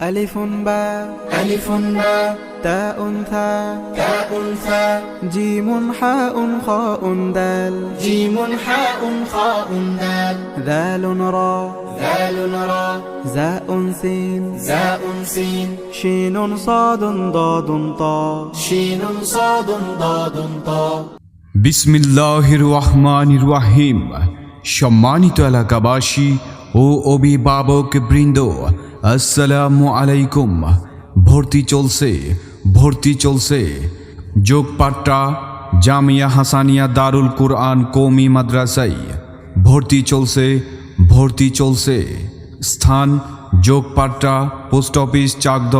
ألف باء ألف باء تاء ثاء تاء ثاء جيم حاء خاء دال جيم حاء خاء دال ذال را ذال را زاء سين زاء سين شين صاد ضاد طاء شين صاد ضاد طاء বিসমিল্লাহির রহমানির রাহিম সম্মানিত এলাকাবাসী ও অভিভাবক বৃন্দ আসসালামু আলাইকুম। ভর্তি চলছে ভর্তি চলছে। যোগপাট্টা জামিয়া হাসানিয়া দারুল কুরআন কৌমি মাদ্রাসাই ভর্তি চলছে ভর্তি চলছে। স্থান যোগপাট্টা পোস্ট অফিস চাকদ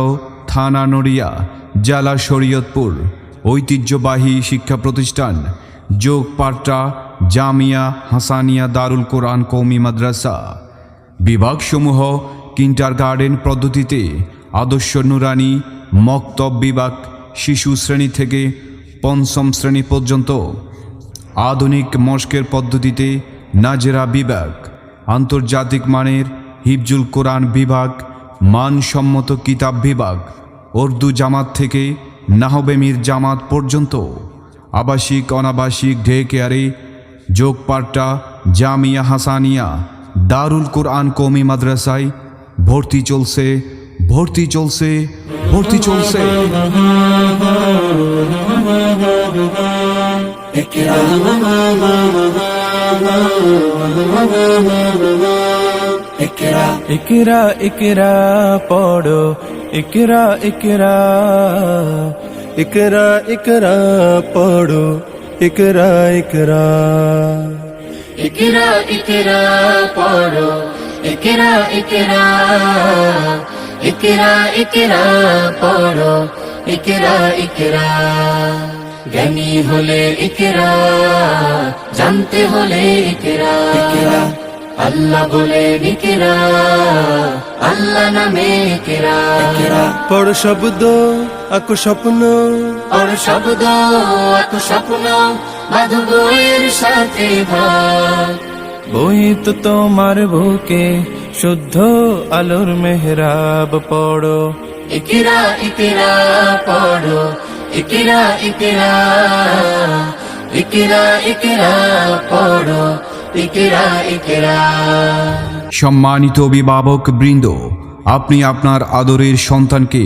থানা নড়িয়া, জেলা শরীয়তপুর। ঐতিহ্যবাহী শিক্ষা প্রতিষ্ঠান যোগ পাট্টা জামিয়া হাসানিয়া দারুল কোরআন কৌমি মাদ্রাসা। বিভাগসমূহ কিন্টার গার্ডেন পদ্ধতিতে আদর্শ নুরানি মক্তব বিভাগ শিশু শ্রেণি থেকে পঞ্চম শ্রেণি পর্যন্ত আধুনিক মস্কের পদ্ধতিতে নাজেরা বিভাগ আন্তর্জাতিক মানের হিফজুল কোরআন বিভাগ, মানসম্মত কিতাব বিভাগ, উর্দু জামাত থেকে নাহবেমির জামাত পর্যন্ত আবাসিক অনাবাসিক ডে কেয়ারে যোগপাট্টা জামিয়া হাসানিয়া, দারুল কোরআন কৌমি মাদ্রাসায় ভর্তি চলছে ভর্তি চলছে ভর্তি চলছে ইকরা ইকরা পড়ো ইকরা ইকরা इकरा इकरा पढ़ो इकरा इकरा इकरा इकरा पढ़ो ইকেরা জ্ঞানী হলে ইকেরা জানতে হলে ইকেরা। আল্লাহ বলে নিকেরা আল্লাহ নামে কেরা পড় শব্দ আকু স্বপ্ন। পড় শব্দ আকু স্বপ্ন মাধুবের সাথে ভাগ। বই তো তোমার বুকে শুদ্ধ আলোর মেহরাব পড়ো। ইকিরা ইকিরা পড়ো। ইকিরা ইকিরা ইকিরা ইকিরা পড়ো। ইকিরা ইকিরা। সম্মানিত অভিভাবক বৃন্দ আপনি আপনার আদরের সন্তানকে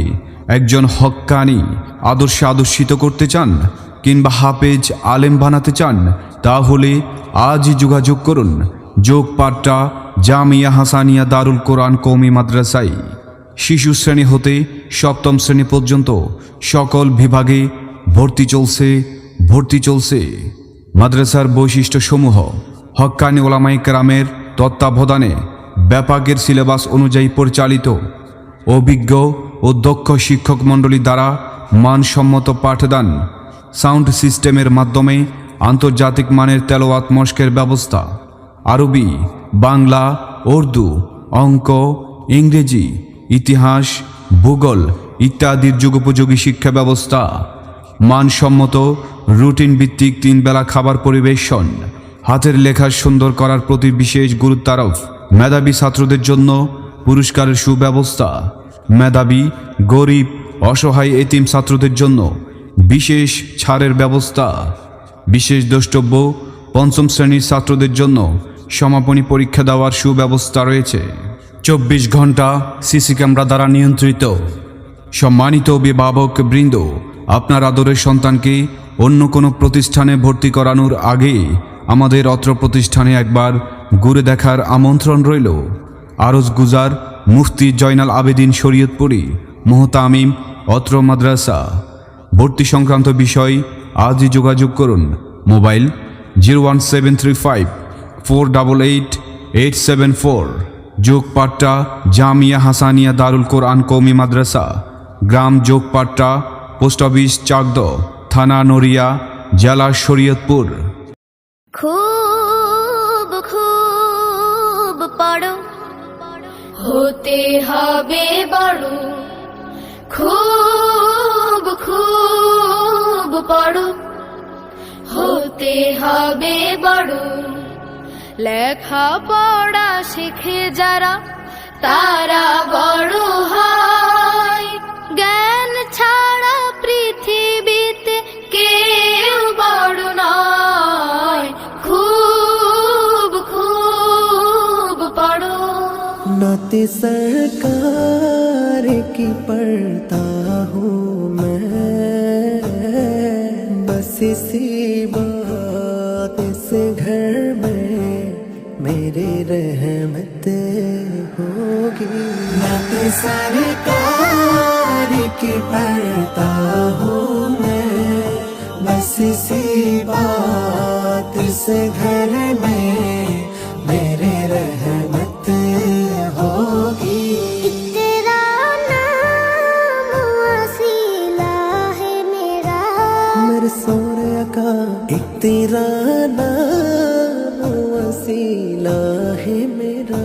একজন হক্কানি আদর্শে আদর্শিত করতে চান কিংবা হাফেজ আলেম বানাতে চান তাহলে আজই যোগাযোগ করুন। যোগ পাট্টা জামিয়া হাসানিয়া দারুল কোরআন কৌমি মাদ্রাসায়। শিশু শ্রেণি হতে সপ্তম শ্রেণি পর্যন্ত সকল বিভাগে ভর্তি চলছে ভর্তি চলছে। মাদ্রাসার বৈশিষ্ট্যসমূহ, হক্কানি ওলামাই কেরামের তত্ত্বাবধানে ব্যাপকের সিলেবাস অনুযায়ী পরিচালিত। অভিজ্ঞ ও দক্ষ শিক্ষক মণ্ডলী দ্বারা মানসম্মত পাঠদান, সাউন্ড সিস্টেমের মাধ্যমে আন্তর্জাতিক মানের তেলোয়াত মস্কের ব্যবস্থা। আরবি, বাংলা, উর্দু, অঙ্ক, ইংরেজি, ইতিহাস, ভূগোল ইত্যাদির যুগোপযোগী শিক্ষা ব্যবস্থা। মানসম্মত রুটিন ভিত্তিক তিন বেলা খাবার পরিবেশন। হাতের লেখা সুন্দর করার প্রতি বিশেষ গুরুত্ব আরোপ মেধাবী ছাত্রদের জন্য পুরস্কারের সুব্যবস্থা। মেধাবী, গরিব, অসহায় এতিম ছাত্রদের জন্য বিশেষ ছাড়ের ব্যবস্থা। বিশেষ দ্রষ্টব্য, পঞ্চম শ্রেণির ছাত্রদের জন্য সমাপনী পরীক্ষা দেওয়ার সুব্যবস্থা রয়েছে। চব্বিশ ঘণ্টা সিসি ক্যামেরা দ্বারা নিয়ন্ত্রিত। সম্মানিত অভিভাবক বৃন্দ, আপনার আদরের সন্তানকে অন্য কোনো প্রতিষ্ঠানে ভর্তি করানোর আগে আমাদের অত্র প্রতিষ্ঠানে একবার ঘুরে দেখার আমন্ত্রণ রইল। আরজ গুজার মুফতি জয়নাল আবেদিন শরীয়তপুরী, মোহতামিম অত্র মাদ্রাসা। ভর্তি সংক্রান্ত বিষয় আজই যোগাযোগ করুন। Mobile zero one seven three five four double eight eight seven four. Jogpatta Jamia Hasania Darul Quran Qawmi Madrasa. গ্রাম যোগপাট্টা পোস্ট অফিস চাকদ, থানা নড়িয়া, জেলা শরীয়তপুর। খুব খুব পড়ো হতে হবে বড়। খুব বড়। হতে হবে বড়। লেখা পড়া শিখে যারা, তারা বড় হয়। জ্ঞান ছাড়া পৃথিবীতে কেউ বড় নয়। খুব খুব পড়ো নতে সরকার কি পড়তা হো मैं बस सी बात इस घर में मेरी रहमत होगी। मैं सरकार की पढ़ता हूँ मैं। बस इसी बात इस घर तेरा नाम वसीला है मेरा